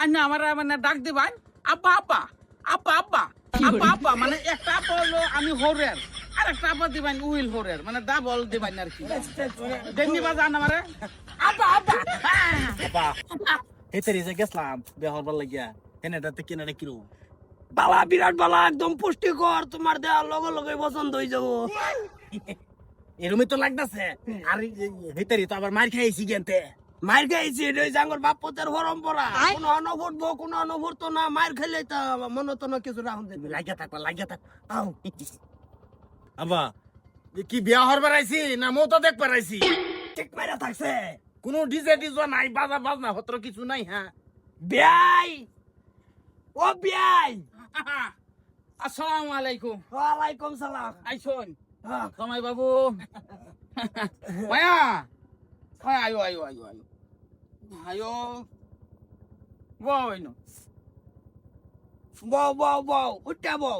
আর না আমার মানে ডাক দিবান। আব্বা আব্বা আব্বা আব্বা আব্বা আব্বা মানে একটা আব্বা হলো আমি হরের আর একটা আব্বা দিবান উইল হরের মানে ডাবল দিবান আর কি। দেননি বাজান আমারে? আব্বা আব্বা বাবা হেতেরি যে গেছলাম বিয়া হবার লাগিয়া। কিনাটা বালা বিরাট বালা একদম পুষ্টিকর। তোমার দেওয়ার লগে লগে পছন্দ হয়ে যাব। এরমই তো লাগতাছে। আর হেতেরি তো আবার মার খাইছি গেনতে। মার খাইছি এটা আঙ্গুর বাপ পতের পরম্পরা কোন অন ফুটবো কোন অন না মার খেলে তো মনে তো না কিছু রাখুন দেবে। লাগিয়া থাকবা লাগিয়া থাক। আও আবা কি বিয়া হরবার আইছি না মো তো দেখবার আইছি? ঠিক মারা থাকছে। কোনো ডিজে ডিজে নাই বাজা বাজনা হত্র কিছু নাই হ্যাঁ? বিয়াই। ও বিয়াই। আসসালামু আলাইকুম। ওয়ালাইকুম সালাম। আইসন। হ্যাঁ। সময় বাবু। মায়া আয়ো আয়ো আয়ো আয়ো। আয়ো। বইনো বউ বউ বউ উঠা বউ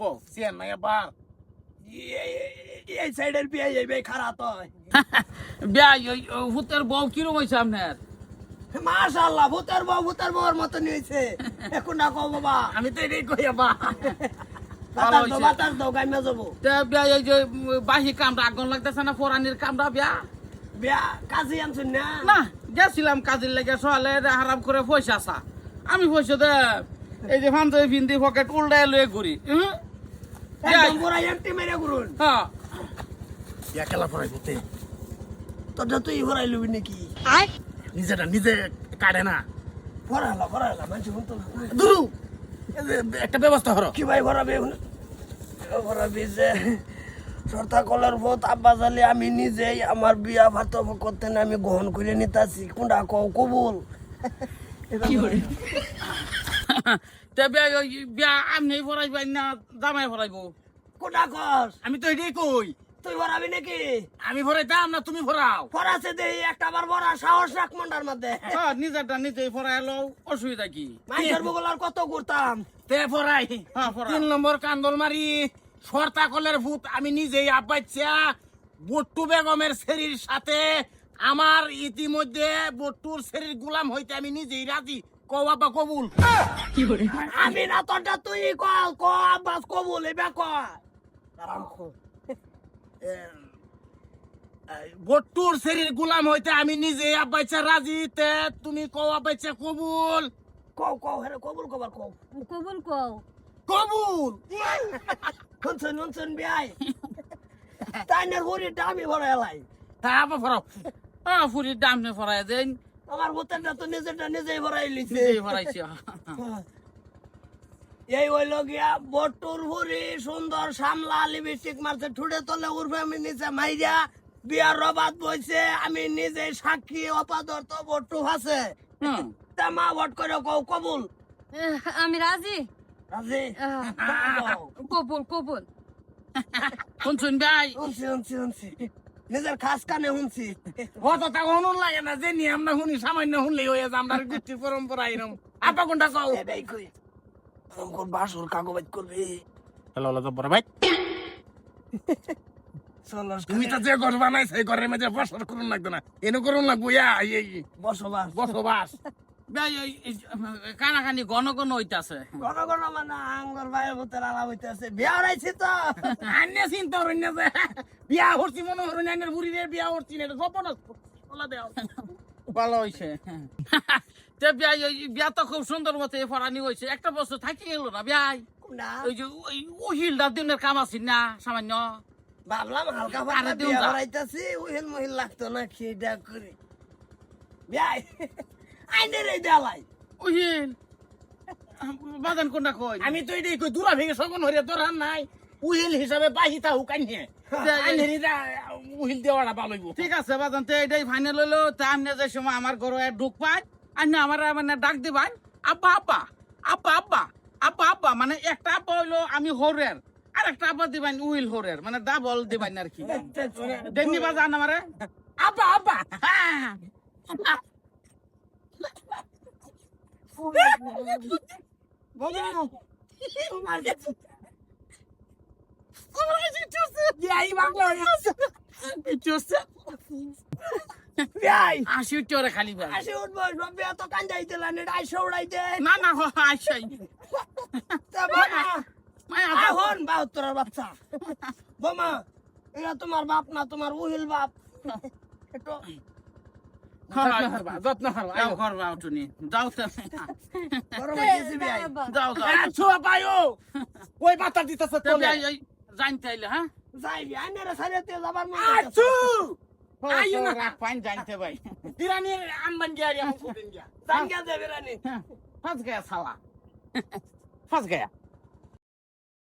বউ সিয়ান মায়া বা। এই সাইডের বিয়াই এই খারাপ হয় বিয়া হুতের বউ কিরম হয়েছে আপনার? মাশাআল্লাহ ভূতের বউ ভূতের বউর মতো নিয়েছে এখন না কও বাবা। আমি তো এটাই কই আবা বাহি কামটা আগুন লাগতেছে না ফরানির কামটা বিয়া? বিয়া কাজে আনছেন না? না গেছিলাম কাজের লেগে সকালে হারাম করে পয়সা আসা আমি পয়সা দে এই যে ফান্দি ফিন্দি পকেট উল্টায় লয়ে ঘুরি হ্যাঁ। নিজেটা নিজে কাটে না। মানুষ একটা ব্যবস্থা হরো কি ভাই ভরাবে এখন? যে? সর্তা কলার পথ আব্বা জালে আমি নিজেই আমার বিয়া ভাত করতে না আমি গ্রহণ করে নিতাছি। কোনটা কও কবুল? তে বিয়া আপনি ফরাইবেন না জামাই ফরাইবো কোনটা কস? আমি তো এটাই কই। তুই ভরাবি নাকি? আমি ভরাইতাম না তুমি ভরাও। ফরাছে দে একটা বার ভরা সাহস রাখ মন্ডার মধ্যে। হ্যাঁ নিজেরটা নিজেই এলো অসুবিধা কি? বগলার কত ঘুরতাম। তে ভরাই। হ্যাঁ তিন নম্বর কান্দল মারি সর্তা কলের ভূত আমি নিজেই আব্বাচ্ছা বট্টু বেগমের শরীর সাথে আমার ইতিমধ্যে বট্টুর শরীর গুলাম হইতে আমি নিজেই রাজি। কও আব্বা কবুল। আমি না তোরটা তুই ক ক আব্বাস কবুল এবার ক খো শরীর গুলাম হইতে আমি নিজেই আব্বাচ্ছা রাজি তে তুমি কও আব্বাচ্ছা কবুল। কও কও হেরে কবুল কবার কও। কবুল কও। কবুল! শুনছেন শুনছেন বিয়াই। তাইনের হরিটা আমি ভরা এলাই। তা আব্বা ভরাও। হ্যাঁ ফুরির দাম নে ফরাই দেন। আমার ভূতেরটা তো নিজেরটা নিজেই ভরাই লিছে। নিজেই ফরাইছি এই হইল গিয়া বটুর ভুরি সুন্দর সামলা লিপস্টিক মারছে ঠুড়ে তলে উর্ফে আমি নিচে মাইরা বিয়ার রবাদ বইছে আমি নিজে সাক্ষী অপাদর তো বট্টু আছে তা মা ভট করে কও কবুল? আমি রাজি। রাজি। কবুল কবুল। শুনছুন ভাই? শুনছি শুনছি শুনছি। নিজের খাস কানে শুনছি। অত তা অনুন লাগে না যে নিয়ম না শুনি সামান্য শুনলেই হয়ে যায় আমরা গোষ্ঠীর পরম্পরা এরম। আপা কোনটা কও? আমার বাসুর কাগজ করবি? হ্যালো হ্যালো বড় ভাই। তুমি তো যে ঘর বানাই সেই ঘরের মধ্যে বসর করুন লাগতো না। এনে করুন লাগবো ইয়া এই বসবাস। বসবাস। ভাই কানাকানি ঘন ঘন হইতাছে। ঘন ঘন মানে আঙ্গর ভূতের আলাপ হইতেছে। বিয়া হরাইছি তো। আন্য চিন্তা যে বিয়া হরছি মনে করেন আন্যের বুড়ি বিয়া হরছি না এটা সপন দেও ভালো হইছে। তে বিয়া এই বিয়া তো খুব সুন্দর মতো এই ফরানি হয়েছে। একটা বছর থাকি গেল না বিয়াই? ওই যে ওই উহিলদার দিনের কাম আছিল না সামান্য। ভাবলাম হালকা আরে দিও বিয়া উহিল মহিল লাগতো না খিদা করে। বিয়াই আইনের এই দেলাই উহিল বাদান কোনটা কই? আমি তো এটাই কই দূরা ভেঙে সকন হরে তোর নাই। উহিল হিসাবে বাহিতা হুকাই নিয়ে উহিল দেওয়াটা ভালো ঠিক আছে বাদান তো এটাই ফাইনাল হলো তা আপনি যে সময় আমার ঘরে ঢুক আর না আমার মানে ডাক দিবান আব্বা আব্বা আব্বা আব্বা আব্বা আব্বা মানে একটা আব্বা হইল আমি হরের আর একটা আব্বা দিবান উইল হরের মানে ডাবল দিবান আর কি। দেননি বাজান আমারে। আব্বা আব্বা। তোমার কাছে বিয়াই বাংলা হয়ে আছে। বিয়াই আসি উঠতে খালি ভাই আসি উঠবো বিয়া তো কান্দাইতে লান এটা আইসা উড়াইতে না না আইসাই তা বাবা মায়া এখন বাহাত্তরের বাচ্চা। বোমা এটা তোমার বাপ না তোমার উহিল বাপ? একটু যত্ন করবা উঠুনি যাও দিতেছে জানতে আইলে হ্যাঁ? যাই বিয়াই নেরে সারিয়াতে যাবার মন আছো আইও আইও না না। রাখ পাইন জানতে ভাই ইরানির আমবান গিয়া আমি কোদিন গিয়া জাঙ্গা দেবে রানী ফাঁস গয়া সালা ফাঁস গয়া